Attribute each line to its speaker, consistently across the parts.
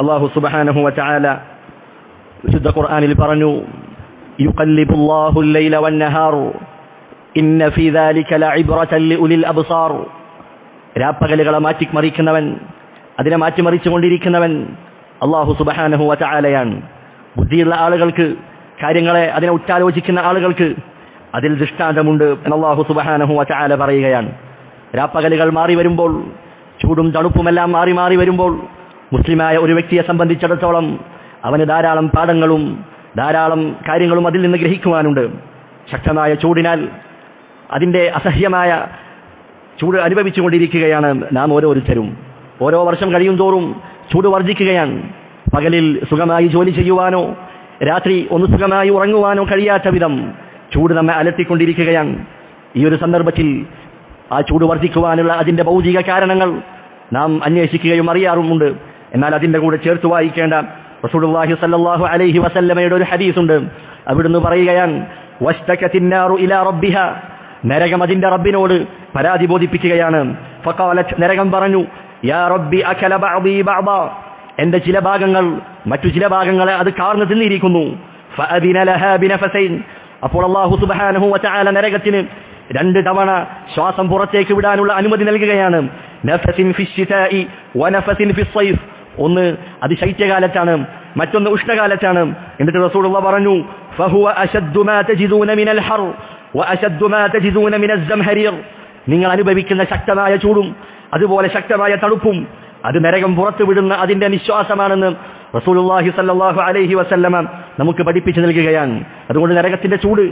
Speaker 1: അള്ളാഹു സുബഹാനഹുവ ചാല വിശുദ്ധ ഖുർആാനിൽ പറഞ്ഞു യുഖല്ലിബുല്ലാഹു ലൈല വന്നഹാറു ഇന്ന ഫീ ദാലിക ലഇബ്റത ലിഉലിൽ അബ്സാർ രാപ്പകലുകളെ മാറ്റിമറിക്കുന്നവൻ അതിനെ മാറ്റിമറിച്ചു കൊണ്ടിരിക്കുന്നവൻ അള്ളാഹു സുബഹാനഹുവ ചാലയാണ് ബുദ്ധിയുള്ള ആളുകൾക്ക് കാര്യങ്ങളെ അതിനെ ഉറ്റാലോചിക്കുന്ന ആളുകൾക്ക് അതിൽ ദൃഷ്ടാന്തമുണ്ട് അള്ളാഹു സുബഹാനഹുവ ചാല പറയുകയാണ്. രാപ്പകലുകൾ മാറി വരുമ്പോൾ ചൂടും തണുപ്പുമെല്ലാം മാറി മാറി വരുമ്പോൾ മുസ്ലിമായ ഒരു വ്യക്തിയെ സംബന്ധിച്ചിടത്തോളം അവന് ധാരാളം പാഠങ്ങളും ധാരാളം കാര്യങ്ങളും അതിൽ നിന്ന് ഗ്രഹിക്കുവാനുണ്ട്. ശക്തമായ ചൂടിനാൽ അതിന്റെ അസഹ്യമായ ചൂട് അനുഭവിച്ചുകൊണ്ടിരിക്കുകയാണ് നാം ഓരോരുത്തരും. ഓരോ വർഷം കഴിയും തോറും ചൂട് വർദ്ധിക്കുകയാണ് പകലിൽ സുഖമായി ജോലി ചെയ്യുവാനോ രാത്രി ഒന്ന് സുഖമായി ഉറങ്ങുവാനോ കഴിയാത്ത വിധം ചൂട് നമ്മെ അലട്ടിക്കൊണ്ടിരിക്കുകയാണ്. ഈ ഒരു സന്ദർഭത്തിൽ ആ ചൂട് വർദ്ധിക്കുവാനുള്ള അതിന്റെ ഭൗതിക കാരണങ്ങൾ നാം അന്വേഷിക്കുകയും അറിയാറുമുണ്ട്. എന്നാൽ അതിന്റെ കൂടെ ചേർത്ത് വായിക്കേണ്ട റസൂലുള്ളാഹി സല്ലല്ലാഹു അലൈഹി വസല്ലമയുടെ ഒരു ഹദീസുണ്ട്. അവിടുന്ന് പറയുകയാണ് വസ്തകത്തിന്നാറു ഇലാ റബ്ബിഹ. നരകം അതിന്റെ റബ്ബിനോട് പരാതി ബോധിപ്പിക്കുകയാണ്. ഫഖാലത്ത് നരകം പറഞ്ഞു യാ റബ്ബി അകല ബഅദി ബഅദ. എന്റെ ചില ഭാഗങ്ങൾ മറ്റു ചില ഭാഗങ്ങളെ അത് കാർന്നു തിന്നിരിക്കുന്നു ഫഅദിന ലഹാ ബിനഫസൈൻ. അപ്പോൾ അല്ലാഹു സുബ്ഹാനഹു വതആല നരകത്തിന് രണ്ട് തവണ ശ്വാസം പുറത്തേക്ക് വിടാനുള്ള അനുമതി നൽകുകയാണ്. നഫസിൻ ഫിശ്ശിതാഇ വനഫസിൻ ഫിസ്സൈഫ്. ഒന്ന് അത് ശൈത്യകാലത്താണ് മറ്റൊന്ന് ഉഷ്ണകാലത്താണ്. എന്നിട്ട് റസൂലുള്ള പറഞ്ഞു ഫഹുവ തജിദൂന മിനൽ ഹർ മാ തജിദൂന മിനൽ നിങ്ങൾ അനുഭവിക്കുന്ന ശക്തമായ ചൂടും അതുപോലെ ശക്തമായ തണുപ്പും അത് നരകം പുറത്തു വിടുന്ന അതിന്റെ നിശ്വാസമാണെന്ന് റസൂലുള്ളാഹി സല്ലല്ലാഹു അലൈഹി വസല്ലമ നമുക്ക് പഠിപ്പിച്ചു നൽകുകയാണ്. അതുകൊണ്ട് നരകത്തിന്റെ ചൂട്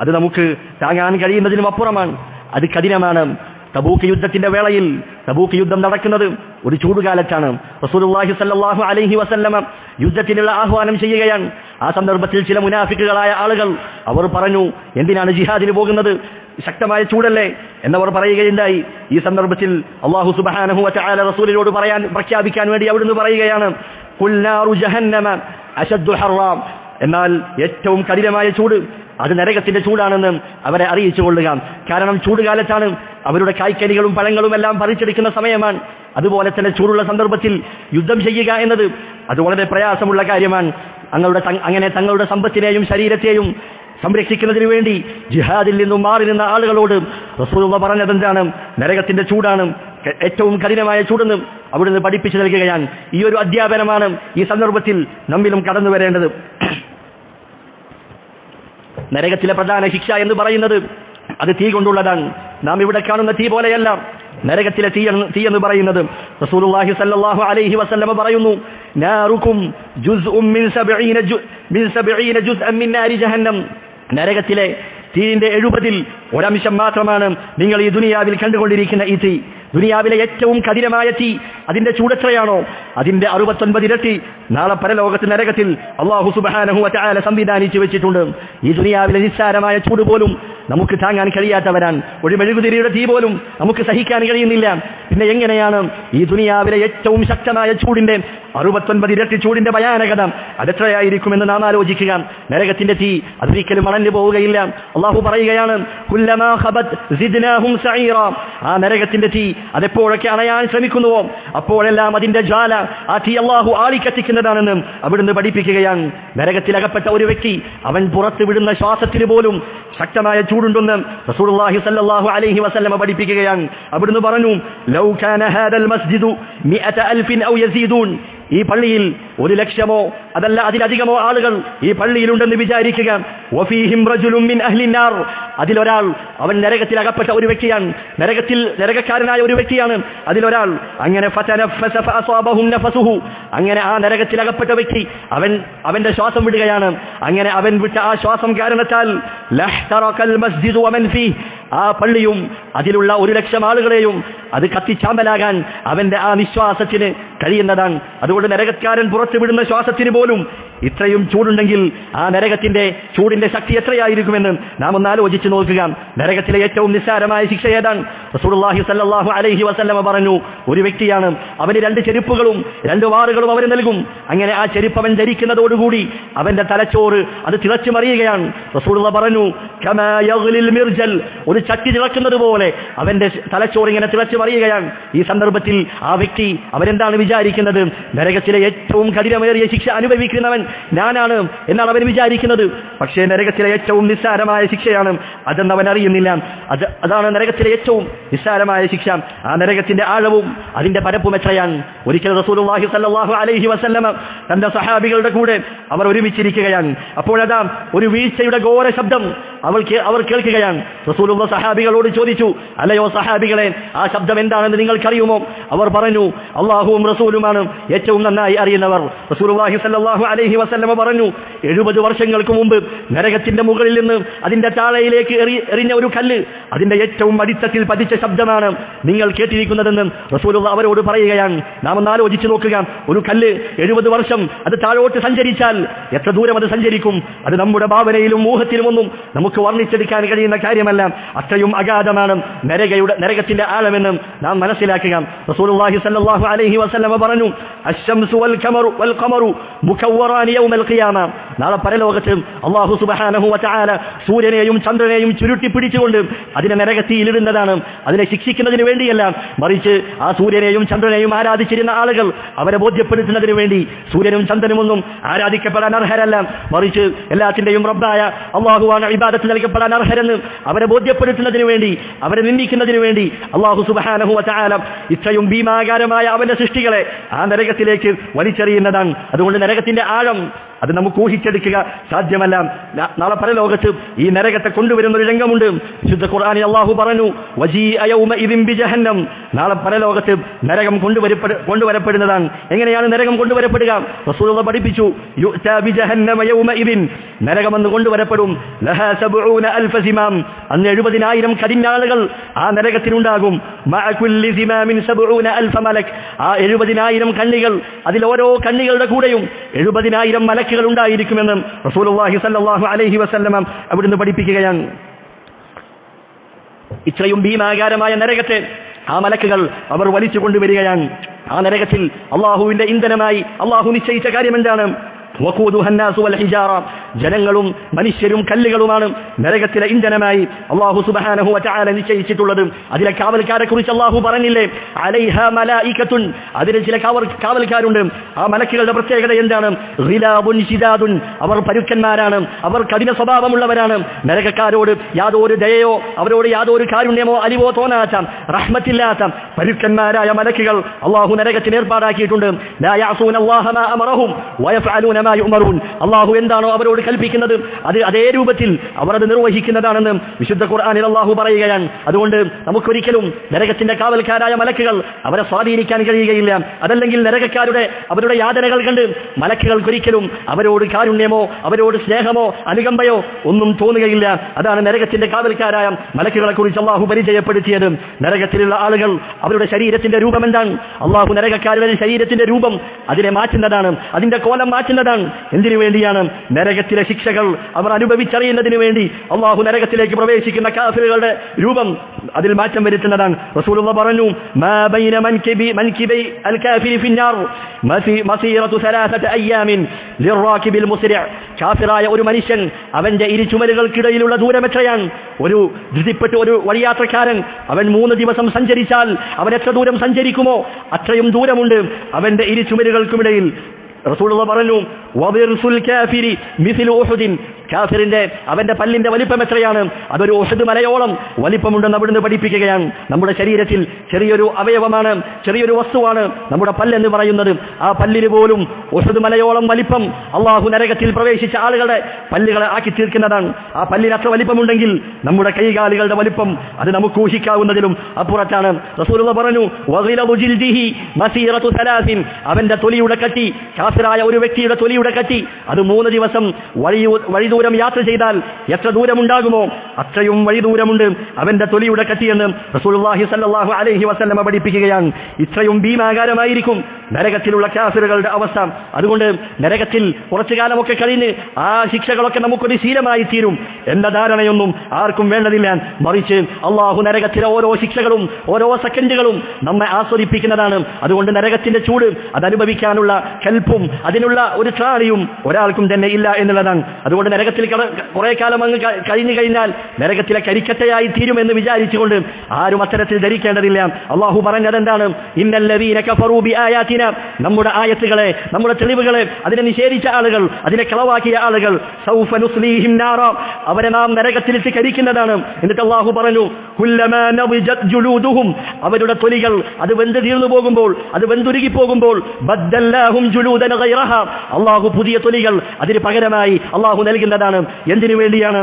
Speaker 1: അത് നമുക്ക് താങ്ങാൻ കഴിയുന്നതിനും അപ്പുറമാണ് അത് കഠിനമാണ്. തബൂക്ക് യുദ്ധത്തിന്റെ വേളയിൽ തബൂക്ക് യുദ്ധം നടക്കുന്നത് ഒരു ചൂടുകാലത്താണ്. റസൂലുള്ളാഹി സല്ലല്ലാഹു അലൈഹി വസല്ലമ യുദ്ധത്തിനുള്ള ആഹ്വാനം ചെയ്യുകയാണ്. ആ സന്ദർഭത്തിൽ ചില മുനാഫിക്കുകളായ ആളുകൾ അവർ പറഞ്ഞു എന്തിനാണ് ജിഹാദിന് പോകുന്നത്? ശക്തമായ ചൂടല്ലേ? എന്നവർ പറയുകയുണ്ടായി. ഈ സന്ദർഭത്തിൽ അള്ളാഹു സുബ്ഹാനഹു വതആല റസൂലിനോട് പറയാൻ പ്രഖ്യാപിക്കാൻ വേണ്ടി അവിടുന്ന് പറയുകയാണ് എന്നാൽ ഏറ്റവും കഠിനമായ ചൂട് അത് നരകത്തിന്റെ ചൂടാണെന്ന് അവരെ അറിയിച്ചു കൊള്ളുക. കാരണം ചൂടുകാലത്താണ് അവരുടെ കായ്ക്കനികളും പഴങ്ങളും എല്ലാം പറിച്ചെടുക്കുന്ന സമയമാണ്. അതുപോലെ തന്നെ ചൂടുള്ള സന്ദർഭത്തിൽ യുദ്ധം ചെയ്യുക എന്നത് അത് വളരെ പ്രയാസമുള്ള കാര്യമാണ്. തങ്ങളുടെ അങ്ങനെ തങ്ങളുടെ സമ്പത്തിനെയും ശരീരത്തെയും സംരക്ഷിക്കുന്നതിന് വേണ്ടി ജിഹാദിൽ നിന്നും മാറി നിന്ന ആളുകളോട് റസൂലുള്ള പറഞ്ഞത് എന്താണ് നരകത്തിന്റെ ചൂടാണ്. ഏറ്റവും കഠിനമായ ചൂടെന്ന് അവിടുന്ന് പഠിപ്പിച്ചു നൽകുകയാണ്. ഈ ഒരു അധ്യാപനമാണ് ഈ സന്ദർഭത്തിൽ നമ്മിലും കടന്നു വരേണ്ടത് നരകത്തിലെ പ്രധാന ശിക്ഷ എന്ന് പറയുന്നത് അത് തീ കൊണ്ടുള്ളതാണ്. നാം ഇവിടെ കാണുന്ന തീ പോലെയല്ല. നരകത്തിലെ തീ തീ എന്ന് പറയുന്നത്. റസൂലുള്ളാഹി അലൈഹി വസല്ലമ പറയുന്നു നാറുക്കും ജുസ്ഉം മിൻ 70 മിൻ 70 ജുസ്അൻ മിൻ നാരി ജഹന്നം. നരകത്തിലെ തീന്റെ എഴുപതിൽ ഒരംശം മാത്രമാണ് നിങ്ങൾ ഈ ദുനിയാവിൽ കണ്ടുകൊണ്ടിരിക്കുന്ന ഈ തീ. ദുനിയാവിലെ ഏറ്റവും കഠിനമായ തീ അതിന്റെ ചൂടെത്രയാണോ? അതിന്റെ അറുപത്തൊൻപത് ഇരട്ടി നാളെ പരലോകത്ത് നരകത്തിൽ അള്ളാഹു സുബാനഹു അറ്റാല സംവിധാനിച്ചു വെച്ചിട്ടുണ്ട്. ഈ ദുനിയാവിലെ നിസ്സാരമായ ചൂട് പോലും നമുക്ക് താങ്ങാൻ കഴിയാത്തവരാൻ ഒരു മെഴുകുതിരിയുടെ തീ പോലും നമുക്ക് സഹിക്കാൻ കഴിയുന്നില്ല. പിന്നെ എങ്ങനെയാണ് ഈ ദുനിയാവിലെ ഏറ്റവും ശക്തമായ ചൂടിന്റെ അറുപത്തൊൻപത് ഇരട്ടി ചൂടിന്റെ ഭയാനകത? അതെത്രയായിരിക്കുമെന്ന് നാം ആലോചിക്കുക. നരകത്തിന്റെ തീ അതൊരിക്കലും അണഞ്ഞു പോവുകയില്ല. അള്ളാഹു പറയുകയാണ് ആ നരകത്തിന്റെ തീ അതെപ്പോഴൊക്കെ അണയാൻ ശ്രമിക്കുന്നുവോ? അപ്പോഴെല്ലാം അതിന്റെ ജ്വാല ആ തീ അള്ളാഹു ആളിക്കത്തിക്കുന്നതാണെന്ന് അവിടുന്ന് പഠിപ്പിക്കുകയാണ്. നരകത്തിലകപ്പെട്ട ഒരു വ്യക്തി അവൻ പുറത്തു വിടുന്ന ശ്വാസത്തിന് പോലും ശക്തമായ ചൂടുണ്ടെന്ന് റസൂലുള്ളാഹി സല്ലല്ലാഹു അലൈഹി വസല്ലമ പഠിപ്പിക്കുകയാണ്. അവിടുന്ന് പറഞ്ഞു ലൗ ഹാദൽ മസ്ജിദു ഔ ഈ പള്ളിയിൽ ഒരു ലക്ഷമോ അതല്ല അതിലധികമോ ആളുകൾ ഈ പള്ളിയിലുണ്ടെന്ന് വിചാരിക്കുക. അതിലൊരാൾ അവൻ നരകത്തിൽ അകപ്പെട്ട ഒരു വ്യക്തിയാണ്. നരകത്തിൽ നരകക്കാരനായ ഒരു വ്യക്തിയാണ്. അതിലൊരാൾ അങ്ങനെ അങ്ങനെ ആ നരകത്തിൽ അകപ്പെട്ട വ്യക്തി അവൻ അവന്റെ ശ്വാസം വിടുകയാണ്. അങ്ങനെ അവൻ വിട്ട ആ ശ്വാസം കാരണത്താൽ ആ പള്ളിയും അതിലുള്ള ഒരു ലക്ഷം ആളുകളെയും അത് കത്തിച്ചാമ്പലാകാൻ അവന്റെ ആ നിശ്വാസത്തിന് കഴിയുന്നതാണ്. അതുകൊണ്ട് നരകക്കാരൻ പുറത്തുവിടുന്ന ശ്വാസത്തിന് പോലും ഇത്രയും ചൂടുണ്ടെങ്കിൽ ആ നരകത്തിന്റെ ചൂടിന്റെ ശക്തി എത്രയായിരിക്കുമെന്ന് നാം ഒന്ന് ആലോചിച്ച് നോക്കുക. നരകത്തിലെ ഏറ്റവും നിസ്സാരമായ ശിക്ഷ ഏതാണ്? റസൂലുള്ളാഹി സല്ലല്ലാഹു അലൈഹി വസല്ലമ പറഞ്ഞു ഒരു വ്യക്തിയാണ് അവന് രണ്ട് ചെരുപ്പുകളും രണ്ട് വാറുകളും അവന് നൽകും. അങ്ങനെ ആ ചെരുപ്പ് അവൻ ധരിക്കുന്നതോടുകൂടി അവന്റെ തലച്ചോറ് അത് തിളച്ചു മറിയുകയാണ്. റസൂലുള്ള പറഞ്ഞു മിർജൽ. ഒരു ചട്ടി തിളക്കുന്നത് പോലെ അവന്റെ തലച്ചോറ് ഇങ്ങനെ തിളച്ചു മറിയുകയാണ്. ഈ സന്ദർഭത്തിൽ ആ വ്യക്തി അവരെന്താണ് വിചാരിക്കുന്നത്? നരകത്തിലെ ഏറ്റവും കഠിനമേറിയ ശിക്ഷ അനുഭവിക്കുന്നവൻ ഞാനാണ് എന്നാണ് അവൻ വിചാരിക്കുന്നത്. പക്ഷേ നരകത്തിലെ ഏറ്റവും നിസ്സാരമായ ശിക്ഷയാണ്. അതെന്ന് അവൻ അറിയുന്നില്ല. അത് അതാണ് നരകത്തിലെ ഏറ്റവും നിസ്സാരമായ ശിക്ഷ. ആ നരകത്തിന്റെ ആഴവും അതിന്റെ പരപ്പും എത്രയാണ്? ഒരിക്കൽ റസൂലുള്ളാഹി സല്ലല്ലാഹു അലൈഹി തന്റെ സഹാബികളുടെ കൂടെ അവർ ഒരുമിച്ചിരിക്കുകയാണ്. അപ്പോഴതാ ഒരു വീഴ്ചയുടെ ഘോര ശബ്ദം അവൾ അവർ കേൾക്കുകയാണ്. റസൂലുള്ള സഹാബികളോട് ചോദിച്ചു അല്ലയോ സഹാബികളെ ആ ശബ്ദം എന്താണെന്ന് നിങ്ങൾക്കറിയുമോ? അവർ പറഞ്ഞു അള്ളാഹുവും റസൂലുമാണ്. ഏറ്റവും നന്നായി അറിയുന്നവർ. റസൂലുള്ളാഹി സല്ലല്ലാഹു അലൈഹി വസല്ലമ പറഞ്ഞു എഴുപത് വർഷങ്ങൾക്ക് മുമ്പ് നരകത്തിന്റെ മുകളിൽ നിന്ന് അതിന്റെ താഴയിലേക്ക് എറി എറിഞ്ഞ ഒരു കല്ല് അതിന്റെ ഏറ്റവും അടിത്തത്തിൽ പതിച്ച ശബ്ദമാണ് നിങ്ങൾ കേട്ടിരിക്കുന്നതെന്ന് റസൂലുള്ള അവരോട് പറയുകയാണ്. നാം ഒന്ന് ആലോചിച്ച് നോക്കുക. ഒരു കല്ല് എഴുപത് വർഷം അത് താഴോട്ട് സഞ്ചരിച്ചാൽ എത്ര ദൂരം അത് സഞ്ചരിക്കും? അത് നമ്മുടെ ഭാവനയിലും ഊഹത്തിലുമൊന്നും നമുക്ക് വർണിച്ചെടുക്കാൻ കഴിയുന്ന കാര്യമല്ല. അത്രയും അഗാധമാണ് നരകയുടെ നരകത്തിന്റെ ആഴമെന്ന് നാം മനസ്സിലാക്കുക. റസൂലുള്ളാഹി സ്വല്ലല്ലാഹു അലൈഹി വസല്ലമ പറഞ്ഞു അശ്ശംസു വൽ ഖമറു വൽ ഖമറു മുകവ്വറാനി യൗമൽ ഖിയാമ. നാളെ പരലോകത്ത് അള്ളാഹു സുബ്ഹാനഹു വതആല സൂര്യനെയും ചന്ദ്രനെയും ചുരുട്ടി പിടിച്ചുകൊണ്ട് അതിനെ നരകത്തിയിലിടുന്നതാണ്. അതിനെ ശിക്ഷിക്കുന്നതിന് വേണ്ടിയല്ല മറിച്ച് ആ സൂര്യനെയും ചന്ദ്രനെയും ആരാധിച്ചിരുന്ന ആളുകൾ അവരെ ബോധ്യപ്പെടുത്തുന്നതിന് വേണ്ടി സൂര്യനും ചന്ദ്രനുമൊന്നും ആരാധിക്കപ്പെടാൻ അർഹരല്ല. മറിച്ച് എല്ലാത്തിന്റെയും റബ്ബായ അള്ളാഹുവാണ് ഇബാദത്ത് നൽകപ്പെടാൻ അർഹരെന്ന് അവരെ ബോധ്യപ്പെടുത്തുന്നതിന് വേണ്ടി അവരെ നിന്ദിക്കുന്നതിന് വേണ്ടി അള്ളാഹു സുബഹാനഹു വതആല ഇത്രയും ഭീമാകാരമായ അവന്റെ സൃഷ്ടികളെ ആ നരകത്തിലേക്ക് വലിച്ചെറിയുന്നതാണ്. അതുകൊണ്ട് നരകത്തിന്റെ ആഴം അത് നമുക്ക് ഊഹിച്ചെടുക്കുക സാധ്യമല്ല. നാളെ പല ലോകത്ത് ഈ നരകത്തെ കൊണ്ടുവരുന്ന ഒരു രംഗമുണ്ട്. വിശുദ്ധ ഖുർആാനി അള്ളാഹു പറഞ്ഞു ബിജഹന്നം. നാളെ പരലോകത്ത് നരകം കൊണ്ടുവരപ്പെട കൊണ്ടുവരപ്പെടുന്നതാണ്. എങ്ങനെയാണ് നരകം കൊണ്ടുവരപ്പെടുക? റസൂലുള്ള പഠിപ്പിച്ചു നരകമെന്ന് കൊണ്ടുവരപ്പെടും. അന്ന് എഴുപതിനായിരം കരിഞ്ഞാളുകൾ ആ നരകത്തിനുണ്ടാകും. ആ എഴുപതിനായിരം കണ്ണികൾ അതിൽ ഓരോ കണ്ണികളുടെ കൂടെയും എഴുപതിനായിരം മലക്കുകൾ ഉണ്ടായിരിക്കുമെന്ന് റസൂലുള്ളാഹി സല്ലല്ലാഹു അലൈഹി അവിടുന്ന് പഠിപ്പിക്കുകയാണ്. ഇത്രയും ഭീമാകാരമായ നരകത്തെ ആ മലക്കുകൾ അവർ വലിച്ചു കൊണ്ടുവരികയാണ് ആ നരകത്തിൽ അള്ളാഹുവിന്റെ ഇന്ധനമായി അള്ളാഹു നിശ്ചയിച്ച കാര്യം എന്താണ് ജനങ്ങളും മനുഷ്യരും കല്ലുകളുമാണ് നരകത്തിലെ ഇന്ധനമായി അള്ളാഹു സുബ്ഹാനഹു വതആല നിശ്ചയിച്ചിട്ടുള്ളത്. അതിലെ കാവൽക്കാരെ കുറിച്ച് അള്ളാഹു പറഞ്ഞില്ലേ? അലൈഹ മലായികത്തുൻ അതിന് ചില കാവൽ കാവൽക്കാരുണ്ട്. ആ മലക്കുകളുടെ പ്രത്യേകത എന്താണ്? അവർ പരുക്കന്മാരാണ്. അവർ കഠിന സ്വഭാവമുള്ളവരാണ്. നരകക്കാരോട് യാതൊരു ദയയോ അവരോട് യാതൊരു കാരുണ്യമോ അലിവോ തോന്നാത്ത റഹ്മത്തില്ലാത്ത പരുക്കന്മാരായ മലക്കുകൾ അള്ളാഹു നരകത്തിന് ഏർപ്പാടാക്കിയിട്ടുണ്ട്. ലാ ഉമറൂൻ അള്ളാഹു എന്താണോ അവരോട് കൽപ്പിക്കുന്നത് അത് അതേ രൂപത്തിൽ അവർ അത് നിർവഹിക്കുന്നതാണെന്ന് വിശുദ്ധ ഖുർആാനിൽ അള്ളാഹു പറയുകയാണ്. അതുകൊണ്ട് നമുക്കൊരിക്കലും നരകത്തിന്റെ കാവൽക്കാരായ മലക്കുകൾ അവരെ സ്വാധീനിക്കാൻ കഴിയുകയില്ല. അതല്ലെങ്കിൽ നരകക്കാരുടെ അവരുടെ യാതനകൾ കണ്ട് മലക്കുകൾക്കൊരിക്കലും അവരോട് കാരുണ്യമോ അവരോട് സ്നേഹമോ അനുകമ്പയോ ഒന്നും തോന്നുകയില്ല. അതാണ് നരകത്തിന്റെ കാവൽക്കാരായ മലക്കുകളെ കുറിച്ച് അള്ളാഹു പരിചയപ്പെടുത്തിയത്. നരകത്തിലുള്ള ആളുകൾ അവരുടെ ശരീരത്തിന്റെ രൂപം എന്താണ് അള്ളാഹു നരകക്കാരുടെ ശരീരത്തിന്റെ രൂപം അതിനെ മാറ്റുന്നതാണ്. അതിന്റെ കോലം മാറ്റുന്നതാണ്. എന്തിനു വേണ്ടിയാണ്? നരകത്തിലെ ശിക്ഷകൾ അവർ അനുഭവിച്ചറിയുന്നതിന് വേണ്ടി അള്ളാഹു നരകത്തിലേക്ക് പ്രവേശിക്കുന്ന കാഫിലുകളുടെ രൂപം അതിൽ മാറ്റം വരുത്തുന്നതാണ്. റസൂലുള്ള പറഞ്ഞു കാഫിറായ ഒരു മനുഷ്യൻ അവന്റെ ഇരു ചുമലുകൾക്കിടയിലുള്ള ദൂരം എത്രയാണ് ഒരു ധൃതിപ്പെട്ട് ഒരു വഴിയാത്രക്കാരൻ അവൻ മൂന്ന് ദിവസം സഞ്ചരിച്ചാൽ അവൻ എത്ര ദൂരം സഞ്ചരിക്കുമോ? അത്രയും ദൂരമുണ്ട്. അവന്റെ ഇരു ചുമലുകൾക്കുമിടയിൽ റസൂലുള്ള പറഞ്ഞു വബിർസുൽ കാഫിരി മിഥിലു ഉഹുദിൻ കാഫിറിന്റെ അവന്റെ പല്ലിന്റെ വലിപ്പം എത്രയാണ്? അതൊരു ഓഷധ മലയോളം വലിപ്പമുണ്ടെന്ന് അവിടുന്ന് പഠിപ്പിക്കുകയാണ്. നമ്മുടെ ശരീരത്തിൽ ചെറിയൊരു അവയവമാണ് ചെറിയൊരു വസ്തുവാണ് നമ്മുടെ പല്ലെന്ന് പറയുന്നത്. ആ പല്ലിന് പോലും ഓഷധ മലയോളം വലിപ്പം അള്ളാഹു നരകത്തിൽ പ്രവേശിച്ച ആളുകളുടെ പല്ലുകളെ ആക്കി തീർക്കുന്നതാണ്. ആ പല്ലിന് അത്ര വലിപ്പമുണ്ടെങ്കിൽ നമ്മുടെ കൈകാലുകളുടെ വലിപ്പം അത് നമുക്ക് ഊഹിക്കാവുന്നതിലും അപ്പുറത്താണ്. റസൂലുള്ള പറഞ്ഞു അവന്റെ തൊലിയുടെ കട്ടി കാഫിറായ ഒരു വ്യക്തിയുടെ തൊലിയുടെ കട്ടി അത് മൂന്ന് ദിവസം വഴി വഴി ദൂരം യാത്ര ചെയ്താൽ എത്ര ദൂരമുണ്ടാകുമോ അത്രയും വഴി ദൂരമുണ്ട്. അവന്റെ തൊലിയുടെ കട്ടിയെന്ന് റസൂൽഹി സല്ലാഹു അലഹി വസല്ലമ പഠിപ്പിക്കുകയാണ്. ഇത്രയും ഭീമാകാരമായിരിക്കും നരകത്തിലുള്ള കാസറുകളുടെ അവസ്ഥ. അതുകൊണ്ട് നരകത്തിൽ കുറച്ചു കാലമൊക്കെ കഴിഞ്ഞ് ആ ശിക്ഷകളൊക്കെ നമുക്കൊരു ശീലമായി തീരും. എന്ന ധാരണയൊന്നും ആർക്കും വേണ്ടതില്ല. മറിച്ച് അള്ളാഹു നരകത്തിലെ ഓരോ ശിക്ഷകളും ഓരോ സെക്കൻഡുകളും നമ്മെ ആസ്വദിപ്പിക്കുന്നതാണ്. അതുകൊണ്ട് നരകത്തിന്റെ ചൂട് അതനുഭവിക്കാനുള്ള കൽപ്പും അതിനുള്ള ഒരു ത്രാണിയും ഒരാൾക്കും തന്നെ ഇല്ല എന്നുള്ളതാണ്. അതുകൊണ്ട് നരകത്തിൽ കുറെ കാലം അങ്ങ് കഴിഞ്ഞു കഴിഞ്ഞാൽ നരകത്തിലെ കരിക്കട്ടയായി തീരുമെന്ന് വിചാരിച്ചുകൊണ്ട് ആരും അത്തരത്തിൽ ധരിക്കേണ്ടതില്ല. അള്ളാഹു പറഞ്ഞത് എന്താണ് നമ്മുടെ ആയത്തുകളെ നമ്മുടെ തെളിവുകളെ അതിനെ നിഷേധിച്ച ആളുകൾ അതിനെ കളവാക്കിയ ആളുകൾ അവരെ നാം നരകത്തിലിട്ട് കരിക്കുന്നതാണ്. എന്നിട്ട് അള്ളാഹു പറഞ്ഞു അവരുടെ തൊലികൾ അത് വെന്ത് തീർന്നു പോകുമ്പോൾ അത് വെന്തുരുകി പോകുമ്പോൾ അള്ളാഹു പുതിയ തൊലികൾ അതിന് പകരമായി അള്ളാഹു നൽകുന്നതാണ് എന്തിനു വേണ്ടിയാണ്?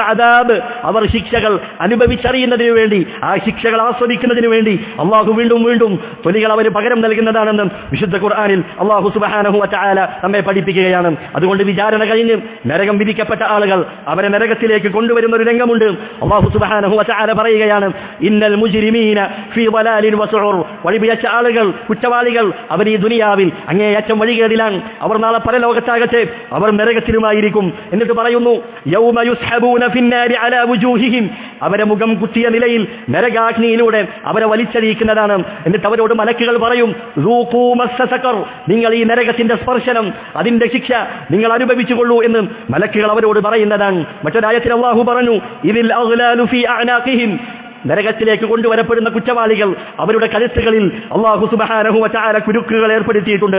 Speaker 1: അദാബ്. അവർ ശിക്ഷകൾ അനുഭവിച്ചറിയുന്നതിന് വേണ്ടി ആ ശിക്ഷകൾ ആസ്വദിക്കുന്നതിന് വേണ്ടി അള്ളാഹു വീണ്ടും വീണ്ടും തൊലികൾ അവർ പകരം നൽകുന്നതാണെന്ന് വിശുദ്ധ ഖുർആാനിൽ അള്ളാഹു സുബാനഹു വതആല നമ്മെ പഠിപ്പിക്കുകയാണ്. അതുകൊണ്ട് വിചാരണ കഴിഞ്ഞ് നരകം വിധിക്കപ്പെട്ട ആളുകൾ അവരെ നരകത്തിലേക്ക് കൊണ്ടുവരുന്ന ഒരു രംഗമുണ്ട്. അള്ളാഹു സുബാനഹു വതആല പറയുകയാണ് ഇന്നൽ മുജിരിമീന ഫീ വലാലിൻ വസുഉർ. വഴിപിഴച്ച ആളുകൾ കുറ്റവാളികൾ അവർ ഈ ദുനിയാവിൽ അങ്ങേയറ്റം വഴികേടിലാണ്. അവർ നാളെ പല ലോകത്താകട്ടെ അവർ നരകത്തിലുമായിരിക്കും. എന്നിട്ട് പറയുന്നു യൗമ യുസ്ഹബൂന ഫിന്നാരി അലാ വുജൂഹിഹിം. അവരെ മുഖം കുത്തിയ നിലയിൽ നരകാഗ്നിയിലൂടെ അവരെ വലിച്ചെറിയിക്കുന്നതാണ്. എന്നിട്ട് അവരോട് മലക്കുകൾ പറയും നിങ്ങൾ ഈ നരകത്തിന്റെ സ്പർശനം അതിന്റെ ശിക്ഷ നിങ്ങൾ അനുഭവിച്ചു കൊള്ളൂ എന്ന് മലക്കുകൾ അവരോട് പറയുന്നതാണ്. മറ്റൊരായത്തിൽ അള്ളാഹു പറഞ്ഞു ഇതിൽ നരകത്തിലേക്ക് കൊണ്ടുവരപ്പെടുന്ന കുറ്റവാളികൾ അവരുടെ കഴുത്തുകളിൽ അള്ളാഹു സുബ്ഹാനഹു കുരുക്കുകൾ ഏർപ്പെടുത്തിയിട്ടുണ്ട്.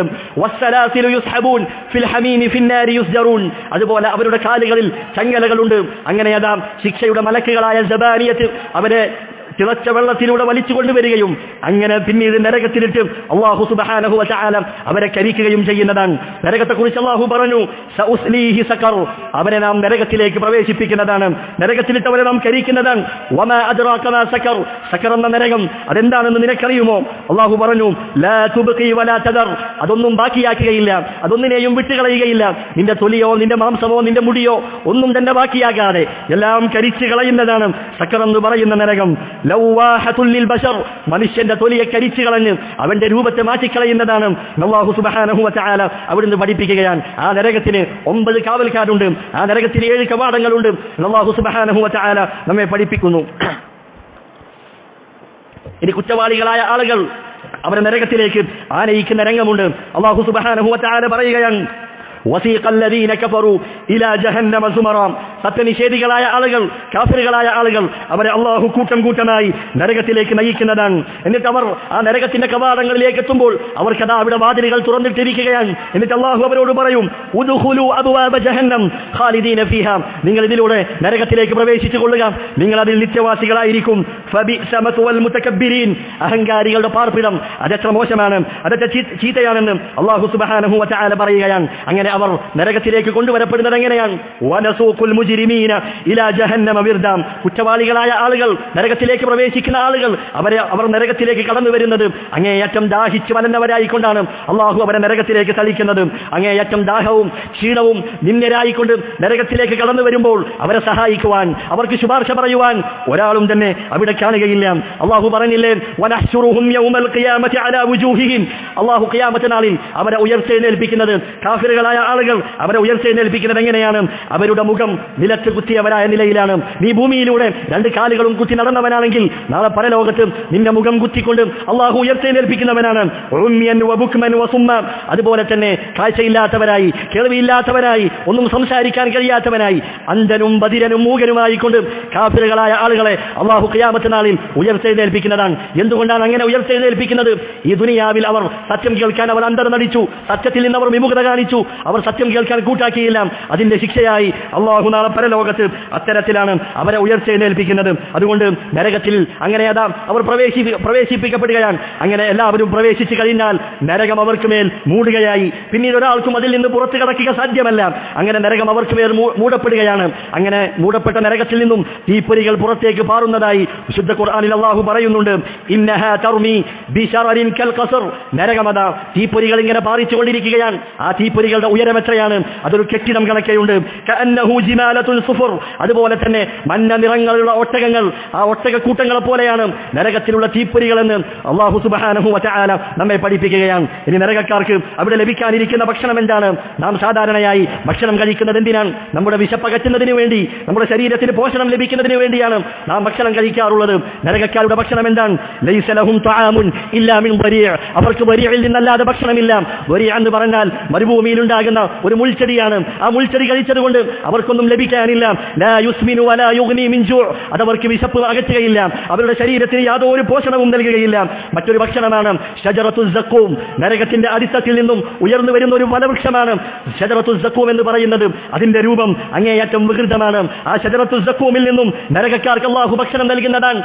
Speaker 1: അതുപോലെ അവരുടെ കാലുകളിൽ ചങ്ങലകളുണ്ട്. അങ്ങനെ അതാ ശിക്ഷയുടെ മലക്കുകളായ ജബാനിയത്ത് അവരെ തിളച്ച വെള്ളത്തിലൂടെ വലിച്ചു കൊണ്ടുവരികയും അങ്ങനെ പിന്നീട് നരകത്തിലിട്ട് അള്ളാഹു സുബ്ഹാനഹു വതആല അവരെ കരിക്കുകയും ചെയ്യുന്നതാണ്. നരകത്തെക്കുറിച്ച് അള്ളാഹു പറഞ്ഞു സഖർ അവരെ നാം നരകത്തിലേക്ക് പ്രവേശിപ്പിക്കുന്നതാണ്. നരകത്തിലിട്ട് അവരെ നാം കരിക്കുന്നതാണ് സക്കർ സഖർ എന്ന നരകം അതെന്താണെന്ന് നിനക്കറിയുമോ? അള്ളാഹു പറഞ്ഞു അതൊന്നും ബാക്കിയാക്കുകയില്ല. അതൊന്നിനെയും വിട്ടുകളയുകയില്ല. നിന്റെ തൊലിയോ നിന്റെ മാംസമോ നിന്റെ മുടിയോ ഒന്നും തന്നെ ബാക്കിയാകാതെ എല്ലാം കരിച്ചു കളയുന്നതാണ് സക്കർ എന്ന് പറയുന്ന നരകം. ലൗവാഹത്തുൽ ലിൽ ബശർ മനുഷ്യന്റെ തൊലിയെ കരിച്ചു കളഞ്ഞ് അവന്റെ രൂപത്തെ മാറ്റിക്കളയുന്നതാണ് അല്ലാഹു സുബ്ഹാനഹു വതആല അവിടുന്ന് പഠിപ്പിക്കുകയാണ് ആ നരകത്തിന് ഒമ്പത് കാവൽക്കാരുണ്ട് ആ നരകത്തിന് ഏഴ് കവാടങ്ങളുണ്ട് അല്ലാഹു സുബ്ഹാനഹു വതആല നമ്മെ പഠിപ്പിക്കുന്നു ഇനി കുറ്റവാളികളായ ആളുകൾ അവരെ നരകത്തിലേക്ക് ആനയിക്കുന്ന രംഗമുണ്ട് അള്ളാഹു സുബ്ഹാനഹു വതആല പറയുകയാണ് وسيق الذين كفروا إلى جهنم زمرا സത്യനിഷേധികളായ ആളുകൾ കാഫിറുകളായ ആളുകൾ അവരെ അള്ളാഹു കൂട്ടം കൂട്ടമായി നരകത്തിലേക്ക് നയിക്കുന്നതാണ്. എന്നിട്ട് അവർ ആ നരകത്തിന്റെ കവാടങ്ങളിലേക്ക് എത്തുമ്പോൾ അവർക്കതാ അവിടെ വാതിലുകൾ തുറന്നിട്ടിരിക്കുകയാണ്. എന്നിട്ട് അള്ളാഹു അവരോട് പറയും നിങ്ങൾ ഇതിലൂടെ നരകത്തിലേക്ക് പ്രവേശിച്ചു കൊള്ളുക. നിങ്ങൾ അതിൽ നിത്യവാസികളായിരിക്കും. അഹങ്കാരികളുടെ പാർപ്പിടം. അതെത്ര മോശമാണ്. അതെത്ര ചീത്തയാണെന്ന് അള്ളാഹു വതആല പറയുകയാണ്. അങ്ങനെ അവർ നരകത്തിലേക്ക് കൊണ്ടുവരപ്പെടുന്നത് എങ്ങനെയാണ്? മുജ്രിമീന ഇലാ ജഹന്നമ വിർദാം. കുറ്റവാളികളായ ആളുകൾ നരകത്തിലേക്ക് പ്രവേശിക്കുന്ന ആളുകൾ അവരെ അവർ നരകത്തിലേക്ക് കടന്നു വരുന്നത് അങ്ങേയറ്റം ദാഹിച്ചു വലന്നവരായിക്കൊണ്ടാണ് അള്ളാഹു അവരെ നരകത്തിലേക്ക് തളിക്കുന്നത്. അങ്ങേയറ്റം ദാഹവും ക്ഷീണവും നിന്ദരായിക്കൊണ്ട് നരകത്തിലേക്ക് കടന്നു വരുമ്പോൾ അവരെ സഹായിക്കുവാൻ അവർക്ക് ശുപാർശ പറയുവാൻ ഒരാളും തന്നെ അവിടെ കാണുകയില്ല. അള്ളാഹു പറഞ്ഞില്ലേ അള്ളാഹു ഖിയാമത്ത് നാളിൽ അവരെ ഉയർത്തെഴുന്നേൽപ്പിക്കുന്നത് കാഫിറുകളായ ആളുകൾ അവരെ ഉയർത്തെഴുന്നേൽപ്പിക്കുന്നത് എങ്ങനെയാണ്? അവരുടെ മുഖം നിലത്ത് കുത്തിയവനായ നിലയിലാണ്. നീ ഭൂമിയിലൂടെ രണ്ട് കാലുകളും കുത്തി നടന്നവനാണെങ്കിൽ നാളെ പരലോകത്ത് നിന്റെ മുഖം കുത്തിക്കൊണ്ട് അള്ളാഹു ഉയർത്തെഴുന്നേൽപ്പിക്കുന്നവനാണ് അതുപോലെ തന്നെ കാഴ്ചയില്ലാത്തവരായി കേൾവിയില്ലാത്തവരായി ഒന്നും സംസാരിക്കാൻ കഴിയാത്തവനായി അന്ധനും ബദിരനും മൂകനുമായി കൊണ്ട് കാഫിറുകളായ ആളുകളെ അള്ളാഹു ഖിയാമത്ത് നാളിൽ ഉയർത്തെഴുന്നേൽപ്പിക്കുന്നതാണ് എന്തുകൊണ്ടാണ് അങ്ങനെ ഉയർത്തെഴുന്നേൽപ്പിക്കുന്നത് ഈ ദുനിയാവിൽ അവർ സത്യം കേൾക്കാൻ അവർ അന്തർ നടിച്ചു സത്യത്തിൽ നിന്ന് അവർ വിമുഖത കാണിച്ചു. അവർ സത്യം കേൾക്കാൻ കൂട്ടാക്കിയില്ല. അതിന്റെ ശിക്ഷയായി അള്ളാഹു നാളെ പരലോകത്ത് അത്തരത്തിലാണ് അവരെ ഉയർത്തെഴുന്നേൽപ്പിക്കുന്നത് അതുകൊണ്ട് നരകത്തിൽ അങ്ങനെ അതാ അവർ പ്രവേശി പ്രവേശിപ്പിക്കപ്പെടുകയാണ്. അങ്ങനെ എല്ലാവരും പ്രവേശിച്ചു കഴിഞ്ഞാൽ നരകം അവർക്ക് മേൽ മൂടുകയായി. പിന്നീട് ഒരാൾക്കും അതിൽ നിന്ന് പുറത്തു കടക്കുക സാധ്യമല്ല. അങ്ങനെ നരകം അവർക്ക് മേൽ മൂടപ്പെടുകയാണ്. അങ്ങനെ മൂടപ്പെട്ട നരകത്തിൽ നിന്നും തീപ്പൊരികൾ പുറത്തേക്ക് പാറുന്നതായി വിശുദ്ധ ഖുർആാനിൽ അള്ളാഹു പറയുന്നുണ്ട്. ഇന്നഹ തർമി കൽ തീപ്പൊരികൾ ഇങ്ങനെ പാറിച്ചുകൊണ്ടിരിക്കുകയാണ്. ആ തീപ്പൊരികളുടെ ഉയരം എത്രയാണ്? അതൊരു കെട്ടിടം കണക്കെയുണ്ട്. അതുപോലെ തന്നെ മഞ്ഞ നിറങ്ങളുള്ള ഒട്ടകങ്ങൾ ആ ഒട്ടക കൂട്ടങ്ങളെ പോലെയാണ് നരകത്തിലുള്ള തീപ്പൊരികളെന്ന് അള്ളാഹു സുബാനഹു വതആല നമ്മെ പഠിപ്പിക്കുകയാണ്. ഇനി നരകക്കാർക്ക് അവിടെ ലഭിക്കാനിരിക്കുന്ന ഭക്ഷണം എന്താണ്? നാം സാധാരണയായി ഭക്ഷണം കഴിക്കുന്നത് എന്തിനാണ്? നമ്മുടെ വിശപ്പകറ്റുന്നതിന് വേണ്ടി നമ്മുടെ ശരീരത്തിന് പോഷണം ലഭിക്കുന്നതിന് വേണ്ടിയാണ് നാം ഭക്ഷണം കഴിക്കാറുള്ളത്. നരകക്കാരുടെ ഭക്ഷണം എന്താണ്? ലൈസലഹും അവർക്ക് വരിയയിൽ നിന്നല്ലാതെ ഭക്ഷണമില്ല. വരിയ എന്ന് പറഞ്ഞാൽ മരുഭൂമിയിൽ ഉണ്ടാകുന്ന ഒരു മുൾച്ചെടിയാണ്. ആ മുൾച്ചെടി കഴിച്ചതുകൊണ്ട് അവർക്കൊന്നും ലഭിക്കാനില്ല ലാ യുസ്മിനു വലാ യുഗ്നി മിൻ ജൂ അതവർക്ക് വിശപ്പ് അകറ്റുകയില്ല. അവരുടെ ശരീരത്തിന് യാതൊരു പോഷണവും നൽകുകയില്ല. മറ്റൊരു ഭക്ഷണമാണ് ഷജറത്തു നരകത്തിന്റെ അടിത്തത്തിൽ നിന്നും ഉയർന്നു വരുന്ന ഒരു ഫലവൃക്ഷമാണ് ഷജറത്തു എന്ന് പറയുന്നത്. അതിന്റെ രൂപം അങ്ങേയറ്റം വികൃതമാണ്. ആ ഷജറത്തു സക്കൂമിൽ നിന്നും നരകക്കാർക്ക് അള്ളാഹു ഭക്ഷണം നൽകുന്നതാണ്.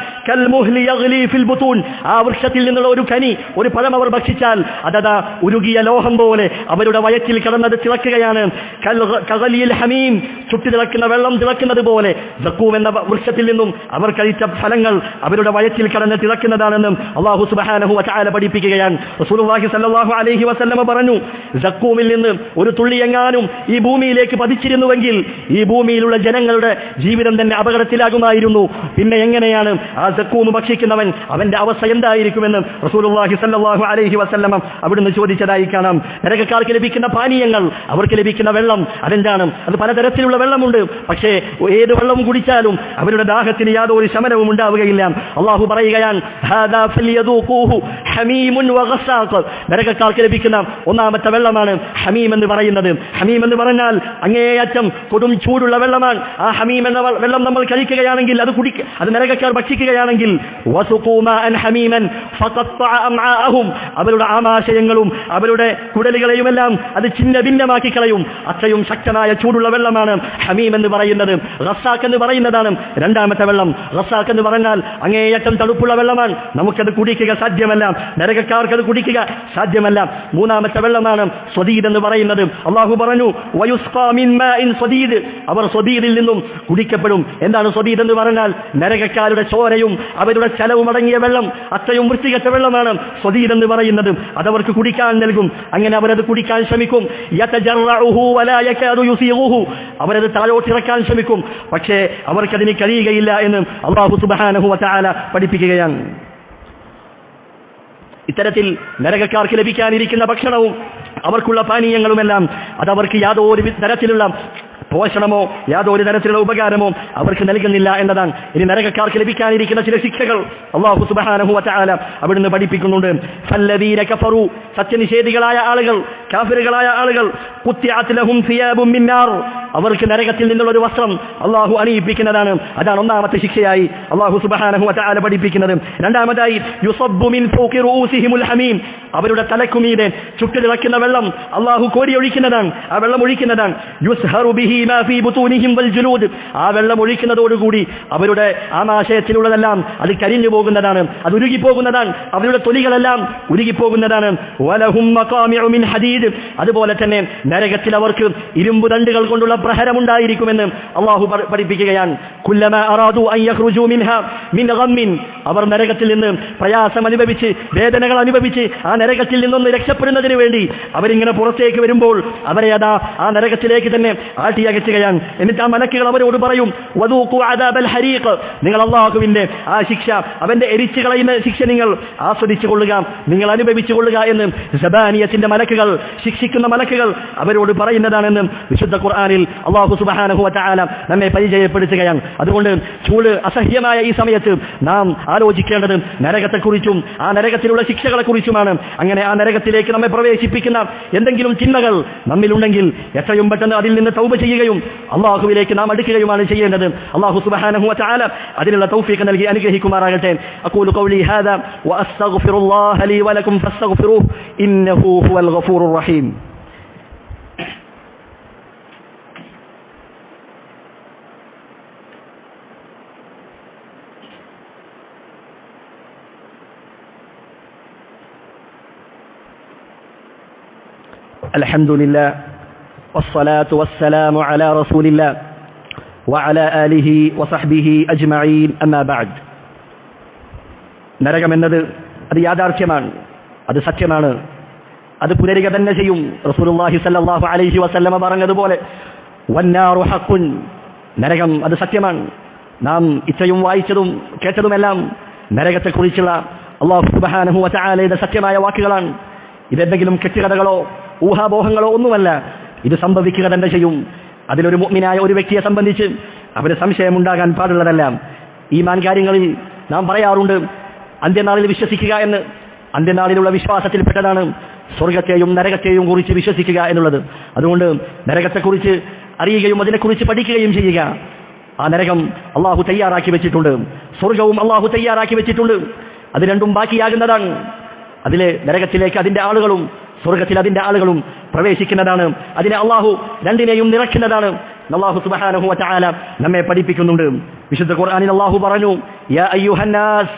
Speaker 1: ആ വൃക്ഷത്തിൽ നിന്നുള്ള ഒരു കനി ഒരു ഫലം അവർ ഭക്ഷിച്ചാൽ അതതാ ഉരുകിയ ലോഹം പോലെ അവരുടെ വയറ്റിൽ കിടന്നത് തിളക്കുകയാണ്. ഹമീം ചുട്ടി തിളക്കുന്ന വെള്ളം തിളക്കുന്നത് പോലെ എന്ന വൃക്ഷത്തിൽ നിന്നും അവർ കഴിച്ച ഫലങ്ങൾ അവരുടെ വയറ്റിൽ കടന്ന് തിളക്കുന്നതാണെന്നും അള്ളാഹു സുബഹാനഹു വചാല പഠിപ്പിക്കുകയാണ്. റസൂലുള്ളാഹി സല്ലല്ലാഹു അലൈഹി പറഞ്ഞു സക്കൂമിൽ നിന്ന് ഒരു തുള്ളി എങ്ങാനും ഈ ഭൂമിയിലേക്ക് പതിച്ചിരുന്നുവെങ്കിൽ ഈ ഭൂമിയിലുള്ള ജനങ്ങളുടെ ജീവിതം തന്നെ അപകടത്തിലാകുമായിരുന്നു. പിന്നെ എങ്ങനെയാണ് ആ സക്കൂമ് ഭക്ഷിക്കുന്നവൻ? അവന്റെ അവസ്ഥ എന്തായിരിക്കുമെന്ന് റസൂലുള്ളാഹി സല്ലല്ലാഹു അലൈഹി വസല്ലമ അവിടുന്ന് ചോദിച്ചതായി കാണാം. നരകക്കാർക്ക് ലഭിക്കുന്ന പാനീയങ്ങൾ അവർക്ക് ലഭിക്കുന്ന വെള്ളം അതെന്താണ്? അത് പലതരത്തിലുള്ള വെള്ളമുണ്ട്. പക്ഷേ ഏത് വെള്ളം കുടിച്ചാലും അവരുടെ ദാഹത്തിന് യാതൊരു ശമനവും ഉണ്ടാവുകയില്ല അള്ളാഹു പറയുകയാണ്. നരകക്കാർക്ക് ലഭിക്കുന്ന ഒന്നാമത്തെ വെള്ളമാണ് ഹമീം എന്ന് പറയുന്നത് ഹമീം എന്ന് പറഞ്ഞാൽ അങ്ങേയറ്റം കൊടും ചൂടുള്ള വെള്ളമാണ് ആ ഹമീം എന്ന വെള്ളം നമ്മൾ കഴിക്കുകയാണെങ്കിൽ അത് കുടി അത് നരകക്കാർ ഭക്ഷിക്കുകയാണെങ്കിൽ ഹമീമൻ. അവരുടെ ആമാശയങ്ങളും അവരുടെ കുടലുകളെയുമെല്ലാം അത് ചിന്ന ഭിന്നമാക്കി കളയും അത്രയും ശക്തനായ ചൂടുള്ള വെള്ളമാണ് ഹമീം എന്ന് പറയുന്നത്. റസാഖ് എന്ന് പറയുന്നതാണ് രണ്ടാമത്തെ വെള്ളം. റസാഖ് എന്ന് പറഞ്ഞാൽ അങ്ങേയറ്റം തണുപ്പുള്ള വെള്ളമാണ്. നമുക്കത് കുടിക്കുക സാധ്യമല്ല. നരകക്കാർക്ക് അത് കുടിക്കുക സാധ്യമല്ല. മൂന്നാമത്തെ വെള്ളമാണ് സ്വദീദ് എന്ന് പറയുന്നത്. അള്ളാഹു പറഞ്ഞു സ്വദീദ്. അവർ സ്വദീദിൽ നിന്നും കുടിക്കപ്പെടും. എന്താണ് സ്വദീദ് എന്ന് പറഞ്ഞാൽ? നരകക്കാരുടെ ചോരയും അവരുടെ ചെലവും അടങ്ങിയ വെള്ളം. അത്രയും വൃത്തികെട്ട വെള്ളമാണ് സ്വദീദ് എന്ന് പറയുന്നത്. അതവർക്ക് കുടിക്കാൻ നൽകും. അങ്ങനെ അവരത് കുടിക്കാൻ ശ്രമിക്കും. അവരത് വലാ യകാദു ഇറക്കാൻ ശ്രമിക്കും. പക്ഷേ അവർക്കതിന് കഴിയുകയില്ല എന്ന് അള്ളാഹു സുബ്ഹാനഹു വതആല പഠിപ്പിക്കുകയാണ്. ഇത്തരത്തിൽ നരകക്കാർക്ക് ലഭിക്കാനിരിക്കുന്ന ഭക്ഷണവും അവർക്കുള്ള പാനീയങ്ങളുമെല്ലാം അതവർക്ക് യാതൊരു തരത്തിലുള്ള പോഷണമോ യാതൊരു തരത്തിലുള്ള ഉപകാരമോ അവർക്ക് നൽകുന്നില്ല എന്നതാണ്. ഇനി നരകക്കാർക്ക് ലഭിക്കാനിരിക്കുന്ന ചില ശിക്ഷകൾ അള്ളാഹു സുബ്ഹാനഹു വാല അവിടുന്ന് പഠിപ്പിക്കുന്നുണ്ട്. സത്യനിഷേധികളായ ആളുകൾ കാഫിറുകളായ ആളുകൾ അവർക്ക് നരകത്തിൽ നിന്നുള്ള ഒരു വസ്ത്രം അള്ളാഹു അണിയിപ്പിക്കുന്നതാണ്. അതാണ് ഒന്നാമത്തെ ശിക്ഷയായി അള്ളാഹു സുബ്ഹാനഹു വതആല പഠിപ്പിക്കുന്നത്. രണ്ടാമതായി ഹമീം. അവരുടെ തലക്കുമീതെ ചുട്ടിലിറക്കുന്ന വെള്ളം അള്ളാഹു കോരി ഒഴിക്കുന്നതാണ്. ആ വെള്ളം ഒഴിക്കുന്നതാണ്. ആ വെള്ളം ഒഴിക്കുന്നതോടുകൂടി അവരുടെ ആമാശയത്തിലുള്ളതെല്ലാം അത് കരിഞ്ഞു പോകുന്നതാണ്. അത് ഉരുകിപ്പോകുന്നതാണ്. അവരുടെ തൊലികളെല്ലാം ഉരുകിപ്പോകുന്നതാണ്. അതുപോലെ തന്നെ നരകത്തിൽ അവർക്ക് ഇരുമ്പ് ദണ്ടുകൾ കൊണ്ടുള്ള പ്രഹരമുണ്ടായിരിക്കുമെന്ന് അള്ളാഹു പഠ- പഠിപ്പിക്കുകയാണ്. അവർ നരകത്തിൽ നിന്ന് പ്രയാസം അനുഭവിച്ച് വേദനകൾ അനുഭവിച്ച് ആ നരകത്തിൽ നിന്നൊന്ന് രക്ഷപ്പെടുന്നതിന് വേണ്ടി അവരിങ്ങനെ പുറത്തേക്ക് വരുമ്പോൾ അവരെ അതാ ആ നരകത്തിലേക്ക് തന്നെ ആട്ടിയകറ്റുകയാണ് എന്നിട്ട് ആ മലക്കുകൾ അവരോട് പറയും നിങ്ങൾ അള്ളാഹുവിന്റെ ആ ശിക്ഷ അവന്റെ എരിച്ചു കളയുന്ന ശിക്ഷ നിങ്ങൾ ആസ്വദിച്ചു കൊള്ളുക നിങ്ങൾ അനുഭവിച്ചു കൊള്ളുക എന്ന് ജബാനിയത്തിന്റെ മലക്കുകൾ ശിക്ഷിക്കുന്ന മലക്കുകൾ അവരോട് പറയുന്നതാണെന്ന് വിശുദ്ധ ഖുർആനിൽ അള്ളാഹു സുബ്ഹാനഹു വതആല നമ്മെ പരിചയപ്പെടുത്തുകയാണ്. അതുകൊണ്ട് ചൂട് അസഹ്യമായ ഈ സമയത്ത് നാം ആലോചിക്കേണ്ടത് നരകത്തെക്കുറിച്ചും ആ നരകത്തിലുള്ള ശിക്ഷകളെക്കുറിച്ചുമാണ്. അങ്ങനെ ആ നരകത്തിലേക്ക് നമ്മെ പ്രവേശിപ്പിക്കുന്ന എന്തെങ്കിലും ചിന്തകൾ നമ്മിലുണ്ടെങ്കിൽ എത്രയും പെട്ടെന്ന് അതിൽ നിന്ന് തൗബ ചെയ്യുകയും അള്ളാഹുവിലേക്ക് നാം അടുക്കുകയുമാണ് ചെയ്യേണ്ടത്. അള്ളാഹു സുബ്ഹാനഹു വതആല അതിനുള്ള തൗഫീഖ് നൽകി അനുഗ്രഹിക്കുമാറാകട്ടെ. അഖൂലു ഖൗലി ഹാദാ الله ലീ ولكم فاستغفروه ഇന്നഹു ഹുവൽ الغفور റഹീം. الحمد لله والصلاة والسلام على رسول الله وعلى آله وصحبه أجمعين أما بعد നരകമെന്നത് അത് യാഥാർത്ഥ്യമാണ് അത് സത്യമാണ് അത് പുനരുക തന്നെ ചെയ്യും റസൂലുള്ളാഹി സല്ലല്ലാഹു അലൈഹി വസല്ലമ പറഞ്ഞതുപോലെ വന്നാറു ഹഖുൻ നരകം അത് സത്യമാണ് നാം ഇത്രയും വായിച്ചതും കേട്ടതുമെല്ലാം നരകത്തെക്കുറിച്ചുള്ള അള്ളാഹു സുബ്ഹാനഹു വതആലയുടെ സത്യമായ വാക്കുകളാണ് ഇതെന്തെങ്കിലും കെട്ടുകഥകളോ ഊഹാപോഹങ്ങളോ ഒന്നുമല്ല. ഇത് സംഭവിക്കുക തന്നെ ചെയ്യും. അതിലൊരു മുഗ്മിനായ ഒരു വ്യക്തിയെ സംബന്ധിച്ച് അവന് സംശയമുണ്ടാകാൻ പാടുള്ളതല്ല. ഈമാൻ കാര്യങ്ങളിൽ നാം പറയാറുണ്ട് അന്ത്യനാളിൽ വിശ്വസിക്കുക എന്ന്. അന്ത്യനാളിലുള്ള വിശ്വാസത്തിൽപ്പെട്ടതാണ് സ്വർഗത്തെയും നരകത്തെയും കുറിച്ച് വിശ്വസിക്കുക എന്നുള്ളത്. അതുകൊണ്ട് നരകത്തെക്കുറിച്ച് അറിയുകയും അതിനെക്കുറിച്ച് പഠിക്കുകയും ചെയ്യുക. ആ നരകം അള്ളാഹു തയ്യാറാക്കി വെച്ചിട്ടുണ്ട്. സ്വർഗവും അള്ളാഹു തയ്യാറാക്കി വെച്ചിട്ടുണ്ട്. അത് രണ്ടും ബാക്കിയാകുന്നതാണ്. അതിലെ നരകത്തിലേക്ക് അതിന്റെ ആളുകളും സ്വർഗത്തിൽ അതിന്റെ ആളുകളും പ്രവേശിക്കുന്നതാണ്. അതിനെ അള്ളാഹു രണ്ടിനെയും നിറയ്ക്കുന്നതാണ്. അള്ളാഹു സുബ്ഹാനഹു വതആല നമ്മെ പഠിപ്പിക്കുന്നുണ്ട്. വിശുദ്ധ ഖുർആനിൽ അള്ളാഹു പറഞ്ഞു യാ അയ്യുഹന്നാസ്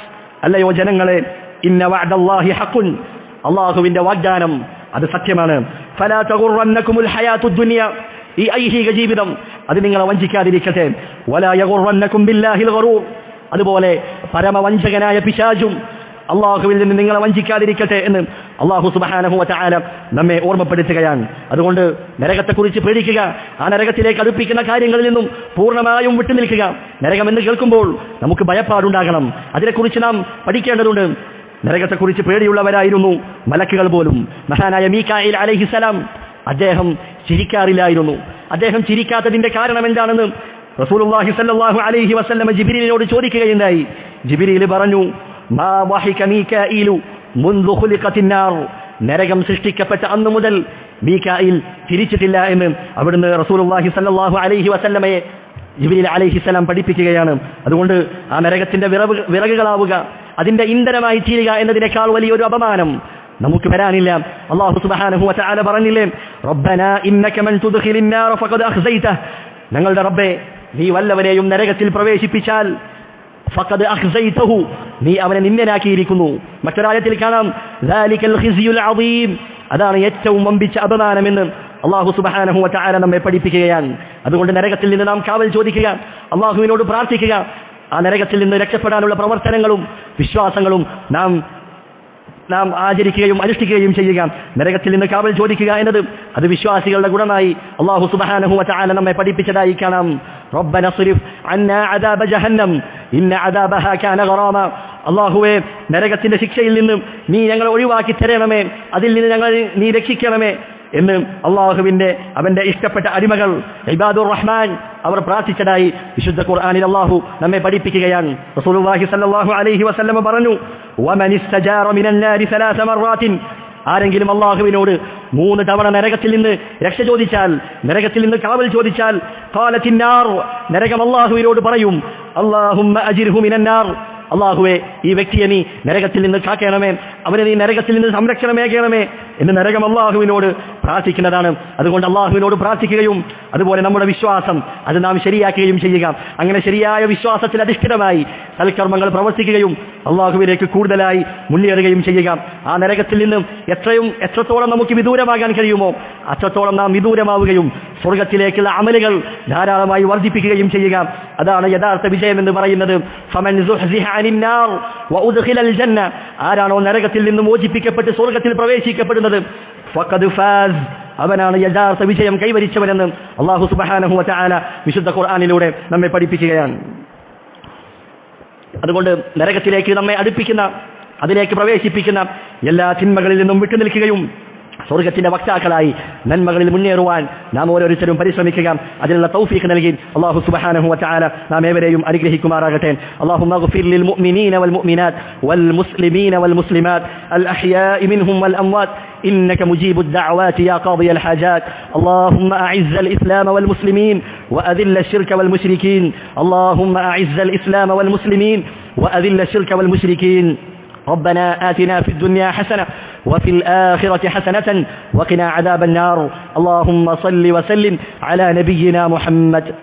Speaker 1: അല്ലയോ ജനങ്ങളെ ഇന്ന വഅദല്ലാഹി ഹഖുൻ. അള്ളാഹുവിന്റെ വാഗ്ദാനം അത് സത്യമാണ്. ഫലാ തഗുറന്നകുമുൽ ഹയാത്തുദ് ഈ ഐഹിക ജീവിതം അത് നിങ്ങളെ വഞ്ചിക്കാതിരിക്കട്ടെ. വലാ യഗുറന്നകും ബില്ലാഹിൽ ഗറൂർ. അതുപോലെ പരമവഞ്ചകനായ പിശാചും അള്ളാഹുവിൽ നിന്ന് നിങ്ങളെ വഞ്ചിക്കാതിരിക്കട്ടെ എന്ന് അള്ളാഹു സുബഹാനഹു വതആല നമ്മെ ഓർമ്മപ്പെടുത്തുകയാണ്. അതുകൊണ്ട് നരകത്തെക്കുറിച്ച് പേടിക്കുക ആ നരകത്തിലേക്ക് അടുപ്പിക്കുന്ന കാര്യങ്ങളിൽ നിന്നും പൂർണമായും വിട്ടുനിൽക്കുക നരകമെന്ന് കേൾക്കുമ്പോൾ നമുക്ക് ഭയപ്പാടുണ്ടാകണം. അതിനെക്കുറിച്ച് നാം പഠിക്കേണ്ടതുണ്ട്. നരകത്തെക്കുറിച്ച് പേടിയുള്ളവരായിരുന്നു മലക്കുകൾ പോലും. മഹാനായ മീക്കായിൽ അലഹിസലാം അദ്ദേഹം ചിരിക്കാറില്ലായിരുന്നു. അദ്ദേഹം ചിരിക്കാത്തതിന്റെ കാരണം എന്താണെന്ന് റസൂലുള്ളാഹി സ്വല്ലല്ലാഹു അലൈഹി വസല്ലം ജിബ്രീലിനോട് ചോദിക്കുകയുണ്ടായി. ജിബിരിയിൽ പറഞ്ഞു മാ വഹിക മീകായിലു മുൻദു ഖുലിഖത്തിൻ നാർ നരകം സൃഷ്ടിക്കപ്പെട്ട അന്നു മുതൽ മീകായിൽ തിരിച്ചിട്ടില്ല എന്ന് അവിടുന്ന് റസൂലുള്ളാഹി സ്വല്ലല്ലാഹു അലൈഹി വസല്ലമയെ ജിബിലിൽ അലൈഹിസ്സലാം പഠിപ്പിക്കുകയാണ്. അതുകൊണ്ട് ആ നരകത്തിന്റെ വിറവ് വിറകുകളാവുക അതിന്റെ ഇന്ധനമായി തീരുക എന്നതിനേക്കാൾ വലിയൊരു അപമാനം. നമുക്ക് വരാനില്ല. അള്ളാഹു സുബ്ഹാനഹു വതആല പറഞ്ഞില്ലേ റബ്ബനാ ഇന്നക മൻ തുദ്ഖിലിൻ നാർ ഫഖദ് അഖ്സൈതഹ്. ഞങ്ങളുടെ റബ്ബേ നീ വല്ലവരെയും നരകത്തിൽ പ്രവേശിപ്പിച്ചാൽ ഫഖദ് അഖ്സൈതഹു. നീ അവനെ നിന്ദനാക്കിയിരിക്കുന്നു മറ്റൊരായത്തിൽ കാണാം ദാലികൽ ഖിസിയുൽ അദീം. അതാണ് ഏറ്റവും വമ്പിച്ച അപമാനമെന്ന് അള്ളാഹു സുബാനഹു വറ്റാര നമ്മെ പഠിപ്പിക്കുകയാണ്. അതുകൊണ്ട് നരകത്തിൽ നിന്ന് നാം കാവൽ ചോദിക്കുക അള്ളാഹുവിനോട് പ്രാർത്ഥിക്കുക. ആ നരകത്തിൽ നിന്ന് രക്ഷപ്പെടാനുള്ള പ്രവർത്തനങ്ങളും വിശ്വാസങ്ങളും നാം നാം ആചരിക്കുകയും അനുഷ്ഠിക്കുകയും ചെയ്യുക. നരകത്തിൽ നിന്ന് കാവൽ ചോദിക്കുക എന്നത് അത് വിശ്വാസികളുടെ ഗുണമായി അള്ളാഹു സുബാനഹു വറ്റാല നമ്മെ പഠിപ്പിച്ചതായി കാണാം. റബ്ബന സുരിഫ് അന്ന അദാബ ജഹന്നം. ഇന്ന അതാബഹാക്കാനകറോമ അള്ളാഹുവെ നരകത്തിന്റെ ശിക്ഷയിൽ നിന്നും നീ ഞങ്ങളെ ഒഴിവാക്കി തരണമേ. അതിൽ നിന്ന് ഞങ്ങൾ നീ രക്ഷിക്കണമേ. എന്ന് അള്ളാഹുവിന്റെ അവന്റെ ഇഷ്ടപ്പെട്ട അടിമകൾ ഇബാദുർ റഹ്മാൻ അവർ പ്രാർത്ഥിച്ചതായി വിശുദ്ധ ഖുർആാനിൽ അള്ളാഹു നമ്മെ പഠിപ്പിക്കുകയാണ്. റസൂലുള്ളാഹി അലൈഹി വസല്ലമ പറഞ്ഞു ആരെങ്കിലും അള്ളാഹുവിനോട് മൂന്ന് തവണ നരകത്തിൽ നിന്ന് രക്ഷ ചോദിച്ചാൽ നരകത്തിൽ നിന്ന് കാവൽ ചോദിച്ചാൽ കാലത്തിന്നാർ നരകം അള്ളാഹുവിനോട് പറയും അള്ളാഹുവെ ഈ വ്യക്തിയെ നീ നരകത്തിൽ നിന്ന് കാക്കണമേ അവനെ നീ നരകത്തിൽ നിന്ന് സംരക്ഷണമേകണമേ. എന്ന് നരകം അള്ളാഹുവിനോട് പ്രാർത്ഥിക്കുന്നതാണ്. അതുകൊണ്ട് അള്ളാഹുവിനോട് പ്രാർത്ഥിക്കുകയും അതുപോലെ നമ്മുടെ വിശ്വാസം അത് നാം ശരിയാക്കുകയും ചെയ്യുക. അങ്ങനെ ശരിയായ വിശ്വാസത്തിൽ അധിഷ്ഠിതമായി സൽക്കർമ്മങ്ങൾ പ്രവർത്തിക്കുകയും അള്ളാഹുവിലേക്ക് കൂടുതലായി മുന്നേറുകയും ചെയ്യുക. ആ നരകത്തിൽ നിന്നും എത്രയും എത്രത്തോളം നമുക്ക് വിദൂരമാകാൻ കഴിയുമോ അത്രത്തോളം നാം വിദൂരമാവുകയും സ്വർഗത്തിലേക്കുള്ള അമലുകൾ ധാരാളമായി വർദ്ധിപ്പിക്കുകയും ചെയ്യുക. അതാണ് യഥാർത്ഥ വിജയം എന്ന് പറയുന്നത് ആരാണോ നരകത്തിൽ നിന്ന് മോചിപ്പിക്കപ്പെട്ട് സ്വർഗത്തിൽ പ്രവേശിക്കപ്പെടുന്നത്? അവനാണ് യഥാർത്ഥ വിജയം കൈവരിച്ചവനെന്ന് അള്ളാഹു സുബ്ഹാനഹു വതആല വിശുദ്ധ ഖുർആാനിലൂടെ നമ്മെ പഠിപ്പിക്കുകയാണ്. അതുകൊണ്ട് നരകത്തിലേക്ക് നമ്മെ അടുപ്പിക്കുന്ന അതിലേക്ക് പ്രവേശിപ്പിക്കുന്ന എല്ലാ തിന്മകളിൽ നിന്നും വിട്ടുനിൽക്കുകയും സ്വർഗത്തിന്റെ വക്താക്കളായി നന്മകളിൽ മുന്നേറുവാൻ നാം ഓരോരുത്തരും പരിശ്രമിക്കുക അതിനുള്ള തൗഫീഖ് നൽകി അള്ളാഹു സുബ്ഹാനഹു വതആല നാം ഏവരെയും അനുഗ്രഹിക്കുമാറാകട്ടെ اللهم اغفر للمؤمنين والمؤمنات والمسلمين والمسلمات الأحياء منهم والأموات إنك مجيب الدعوات يا قاضي الحاجات اللهم أعز الإسلام والمسلمين وأذل الشرك والمشركين اللهم أعز الإسلام والمسلمين وأذل الشرك والمشركين ربنا آتنا في الدنيا حسنة وفي الآخرة حسنة وقنا عذاب النار. اللهم صل وسلم على نبينا محمد.